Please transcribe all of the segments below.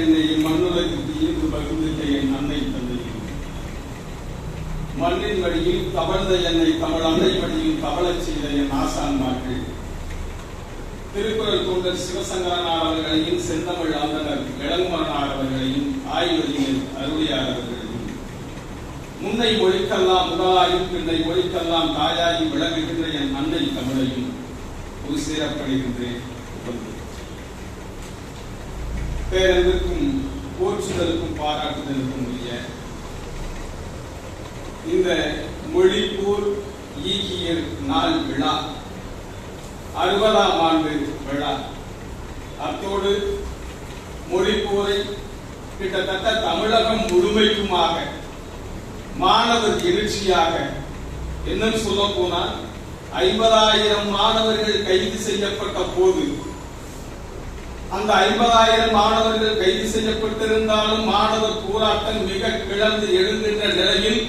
என்னை மண்ணுலகிற்கு ஈர்த்து பகிர்ந்திட்ட என் அன்னை தந்தையும் மண்ணின் வழியில் தவழ்ந்த என்னை தமிழ் அன்னை வழியில் தவழச் செய்த என் ஆசான்மார்கள். திருக்குறள் தொண்டர் சிவசங்கரனார் அவர்களையும் செந்தமிழ் ஆந்தனர் இளங்குமரனார் அவர்களையும் ஆய்வறிஞர் அருளியார் அவர்களையும். முன்னை ஒழிக்கெல்லாம் முதலாயும் பின்னை ஒழிக்கெல்லாம் தாயாகி விளங்குகின்ற என் அன்னை தமிழையும் ஒரு சேரப்படுகின்றேன் பேரன்பிற்கும் போற்றுதலுக்கும் பாராட்டுதலுக்கும் உரிய இந்த மொழிப்பூர் ஈகியல் நாள் விழா அறுபதாம் ஆண்டு விழா. அத்தோடு மொழிப்பூரை கிட்டத்தட்ட தமிழகம் முழுமைக்குமாக மாணவர் எழுச்சியாக என்னன்னு சொல்ல போனால் ஐம்பதாயிரம் மாணவர்கள் கைது செய்யப்பட்ட போது அந்த ஐம்பதாயிரம் மாணவர்கள் கைது செய்யப்பட்டிருந்தாலும் மாணவர் போராட்டம் மிக கிளர்ந்து எழுகின்ற நிலையில்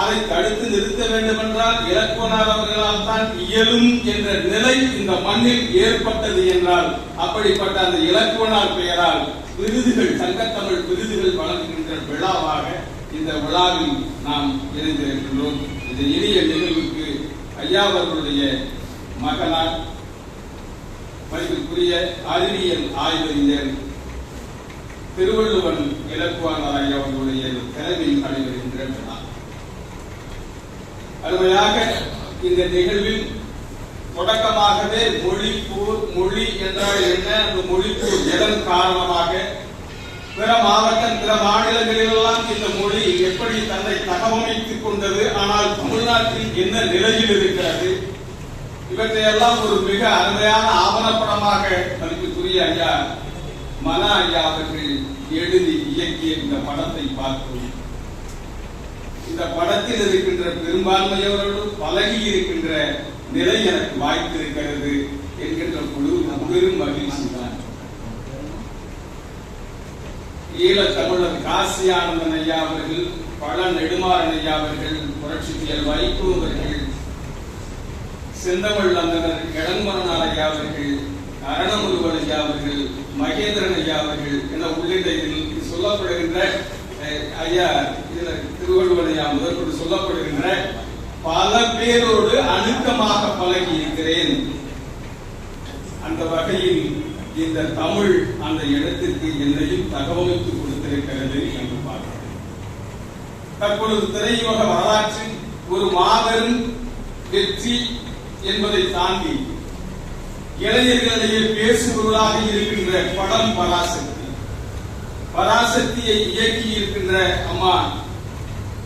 அதை தடுத்து நிறுத்த வேண்டும் என்றால் இலக்குவனார் அவர்களால் தான் இயலும் என்ற நிலை இந்த மண்ணில் ஏற்பட்டது என்றால் அப்படிப்பட்ட அந்த இலக்குவனார் பெயரால் விருதுகள் சங்கத்தமிழ் விருதுகள் வழங்குகின்ற விழாவாக இந்த விழாவில் நாம் இணைந்திருக்கின்றோம். இந்த இனிய நிகழ்வுக்கு ஐயா அவர்களுடைய மகனார் மதிப்புக்குரிய அறிவியல் ஆய்வறிஞர் திருவள்ளுவன் இலக்குவானார் அவர்களுடைய தலைமையில் நடைபெறுகின்ற விழா. அருமையாக இந்த நிகழ்வில் தொடக்கமாகவே மொழிப்பூர் மொழி என்றால் என்ன? அந்த மொழிப்பூர் எதன் காரணமாக? பிற மாவட்டம் பிற மாநிலங்களிலெல்லாம் இந்த மொழி எப்படி தன்னை தகவமைத்துக் கொண்டது? ஆனால் தமிழ்நாட்டில் என்ன நிலையில் இருக்கிறது? இவற்றையெல்லாம் ஒரு மிக அருமையான ஆவணப்படமாக மதிப்புக்குரிய ஐயா மன ஐயா அவர்கள் எழுதி இயக்கிய இந்த படத்தை பார்த்தோம் இந்த படத்தில் இருக்கின்ற பெரும்பான்மையோடு பழகி இருக்கின்ற நிலை எனக்கு வாய்த்திருக்கிறது என்கின்ற குழு பெரும் மகிழ்ச்சி தான் ஈழத்தமிழர் காசி ஆனந்தன் ஐயா அவர்கள் பழ நெடுமாறன் ஐயா அவர்கள் புரட்சி புயல் வைகோ அவர்கள் செந்தமிழ் அந்தனர் இளங்குமரனார் ஐயா அவர்கள் அரணமுருவன் ஐயா அவர்கள் மகேந்திரன் ஐயா அவர்கள் என உள்ளிட்ட இதில் சொல்லப்படுகின்ற ஐயா இதுல திருவள்ளுவன் ஐயா முதற்கொண்டு சொல்லப்படுகின்ற பல பேரோடு அணுக்கமாக பழகி இருக்கிறேன். அந்த வகையில் இந்த தமிழ் அந்த இடத்திற்கு என்னையும் தகவமைத்து கொடுத்திருக்கிறது என்று பார்க்கிறேன். தற்பொழுது திரையுலக வரலாற்றில் ஒரு மாபெரும் வெற்றி என்பதை தாண்டி இளைஞர்களிடையே பேசுபொருளாக இருக்கின்ற படம் பராசக்தி. பராசக்தியை இயக்கி இருக்கின்ற அம்மா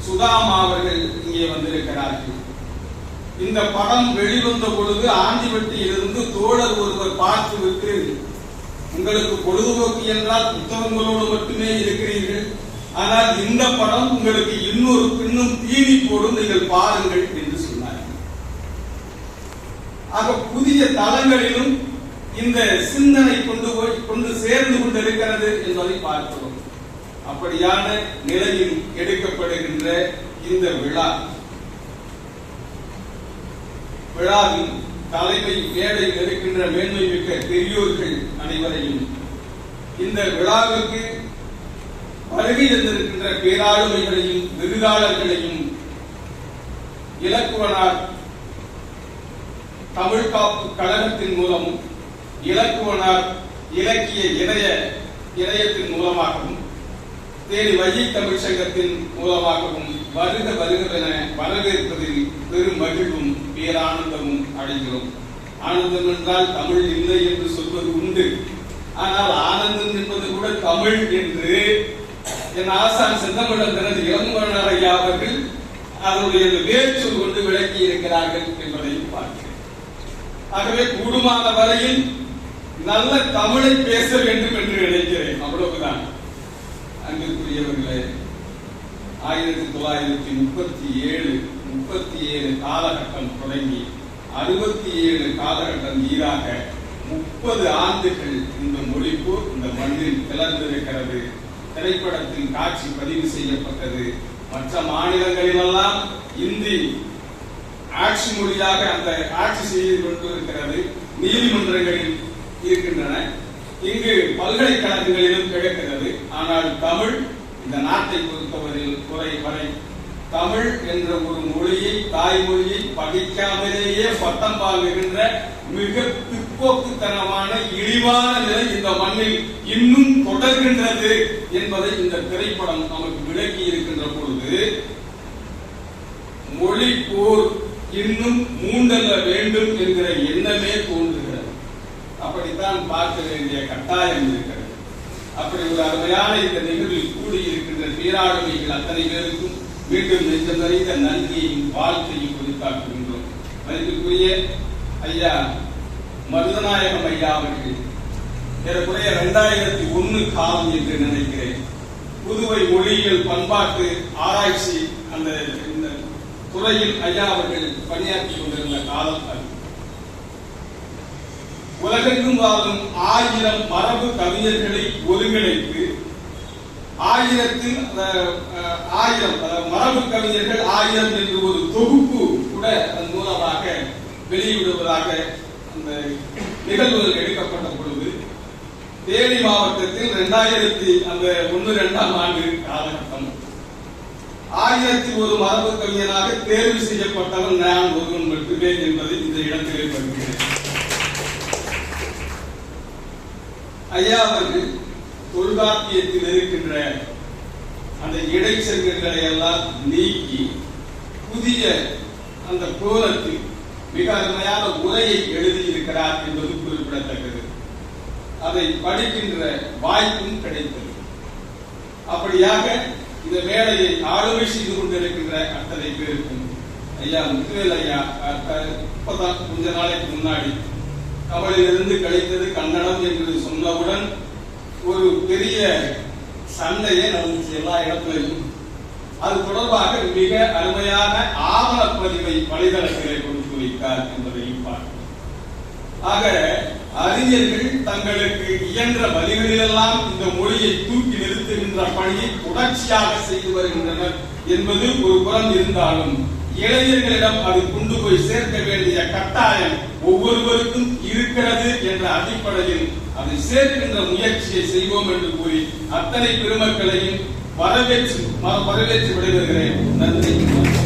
சுதாமா அவர்கள் இங்கே வந்திருக்கிறார்கள். இந்த படம் வெளிவந்த பொழுது ஆண்டிவட்டியிலிருந்து தோழர் ஒருவர் பார்த்துவிட்டு உங்களுக்கு பொழுதுபோக்கு என்றால் புத்தகங்களோடு மட்டுமே இருக்கிறீர்கள். ஆனால் இந்த படம் உங்களுக்கு இன்னொரு பின்னும் தீனி போடும் நீங்கள் பாருங்கள் என்று ஆக புதிய தளங்களிலும் இந்த சிந்தனை கொண்டு போய் கொண்டு சேர்ந்து கொண்டிருக்கிறது என்பதை பார்க்கிறோம். அப்படியான நிலையில் எடுக்கப்படுகின்ற இந்த விழா. விழாவில் தலைமை மேடையில் இருக்கின்ற மேன்மை மிக்க பெரியோர்கள் அனைவரையும் இந்த விழாவுக்கு வருகை தந்திருக்கின்ற பேராளுமைகளையும் விருதாளர்களையும் இலக்குவனார் தமிழ் காப்பு கழகத்தின் மூலமும் இலக்குவனார் இலக்கிய இணைய இணையத்தின் மூலமாகவும் தேனி வையை தமிழ் சங்கத்தின் மூலமாகவும் வருக வருகவென வரவேற்பதில் பெரும் மகிழ்வும் பேரானந்தமும் அடைகிறோம். ஆனந்தம் என்றால் தமிழ் இல்லை என்று சொல்வது உண்டு. ஆனால் ஆனந்தம் என்பது கூட தமிழ் என்று என் ஆசான் செந்தமிழன் தனது இளம்பரனார் ஐயா அவர்கள் அதனுடைய வேர்ச்சொல் கொண்டு விளக்கி இருக்கிறார்கள் என்பதை ஆகவே கூடுமான வரையில் நல்ல தமிழை பேச வேண்டும் என்று நினைக்கிறேன். அவ்வளவுதான். அன்பிற்குரியவர்களே ஆயிரத்தி தொள்ளாயிரத்தி முப்பத்தி ஏழு முப்பத்தி ஏழு காலகட்டம் தொடங்கி அறுபத்தி ஏழு காலகட்டம் ஈராக முப்பது ஆண்டுகள் இந்த மொழிப்பு இந்த மண்ணில் கிளர்ந்திருக்கிறது திரைப்படத்தின் காட்சி பதிவு செய்யப்பட்டது. மற்ற மாநிலங்களிலெல்லாம் இந்தி ஆட்சி மொழியாக அந்த ஆட்சி செய்து கொண்டிருக்கிறது நீதிமன்றங்களில் இருக்கின்றன. இங்கு பல்கலைக்கழகங்களிலும் கிடைக்கிறது. ஆனால் தமிழ் இந்த நாட்டை பொறுத்தவரையில் குறை வரை தமிழ் என்ற ஒரு மொழியை தாய்மொழியை படிக்காமலேயே பட்டம் வாங்குகின்ற மிக பிற்போக்குத்தனமான இழிவான நிலை இந்த மண்ணில் இன்னும் தொடர்கின்றது என்பதை இந்த திரைப்படம் நமக்கு விளக்கி இருக்கின்ற பொழுது மொழி போர் இன்னும் மூண்டல்ல வேண்டும் என்கிற எண்ணமே தோன்றுகிறது. அப்படித்தான் பார்க்க வேண்டிய கட்டாயம் இருக்கிறது. அப்படி ஒரு அருமையான இந்த நிகழ்வில் கூடியிருக்கின்ற பேராளுமைகள் அத்தனை பேருக்கும் மீண்டும் நெஞ்சம் நிறைந்த நன்றியையும் வாழ்த்தையும் குறித்தாக்குகின்றோம் மதிப்புக்குரிய ஐயா மருதநாயகம் ஐயா அவர்கள் ஏறக்குறைய இரண்டாயிரத்தி ஒன்னு காலம் என்று நினைக்கிறேன். புதுவை மொழியியல் பண்பாட்டு ஆராய்ச்சி அந்த துறையில் ஐயா அவர்கள் பணியாற்றி கொண்டிருந்த காலம் அது. உலகெங்கும் வாழும் ஆயிரம் மரபு கவிஞர்களை ஒருங்கிணைத்து ஆயிரத்தில் ஆயிரம் மரபு கவிஞர்கள் ஆயிரம் என்று ஒரு தொகுப்பு கூட அதன் மூலமாக வெளியிடுவதாக அந்த நிகழ்வுகள் எடுக்கப்பட்ட பொழுது தேனி மாவட்டத்தில் இரண்டாயிரத்தி அந்த ஒன்று இரண்டாம் ஆண்டு காலகட்டம் ஆயிரத்தி ஒரு மரபு கவிஞனாக தேர்வு செய்யப்பட்டவன் நான் ஒருவன் மட்டுமே என்பதை இந்த இடத்திலே பகிர்கிறேன். ஐயா அவர்கள் தொல்காப்பியத்தில் இருக்கின்ற அந்த இடைச்செருகங்களை எல்லாம் நீக்கி புதிய அந்த கோலத்தில் மிக அருமையான உரையை எழுதியிருக்கிறார் என்பது குறிப்பிடத்தக்கது. அதை படிக்கின்ற வாய்ப்பும் கிடைத்தது. அப்படியாக இந்த மேடையை ஆளுமை செய்து கொண்டிருக்கின்ற அத்தனை பேருக்கும் ஐயா முத்துவேல் ஐயா இப்பதான் கொஞ்ச நாளைக்கு முன்னாடி கவலையிலிருந்து கழித்தது கன்னடம் என்று சொன்னவுடன் ஒரு பெரிய சண்டையை நடந்துச்சு எல்லா இடத்திலையும். அது தொடர்பாக மிக அருமையான ஆவணப்பதிவை வலைதளத்திலே கொடுத்து வைத்தார் என்பதையும் பார்க்கிறோம். ஆக அறிஞர்கள் தங்களுக்கு இயன்ற வழிகளிலெல்லாம் இந்த மொழியை தூக்கி நிறுத்துகின்ற பணியை தொடர்ச்சியாக செய்து வருகின்றனர் என்பது ஒரு புறம் இருந்தாலும் இளைஞர்களிடம் அது கொண்டு போய் சேர்க்க வேண்டிய கட்டாயம் ஒவ்வொருவருக்கும் இருக்கிறது என்ற அடிப்படையில் அதை சேர்க்கின்ற முயற்சியை செய்வோம் என்று கூறி அத்தனை பெருமக்களையும் வரவேற்று வரவேற்று விடைபெறுகிறேன். நன்றி.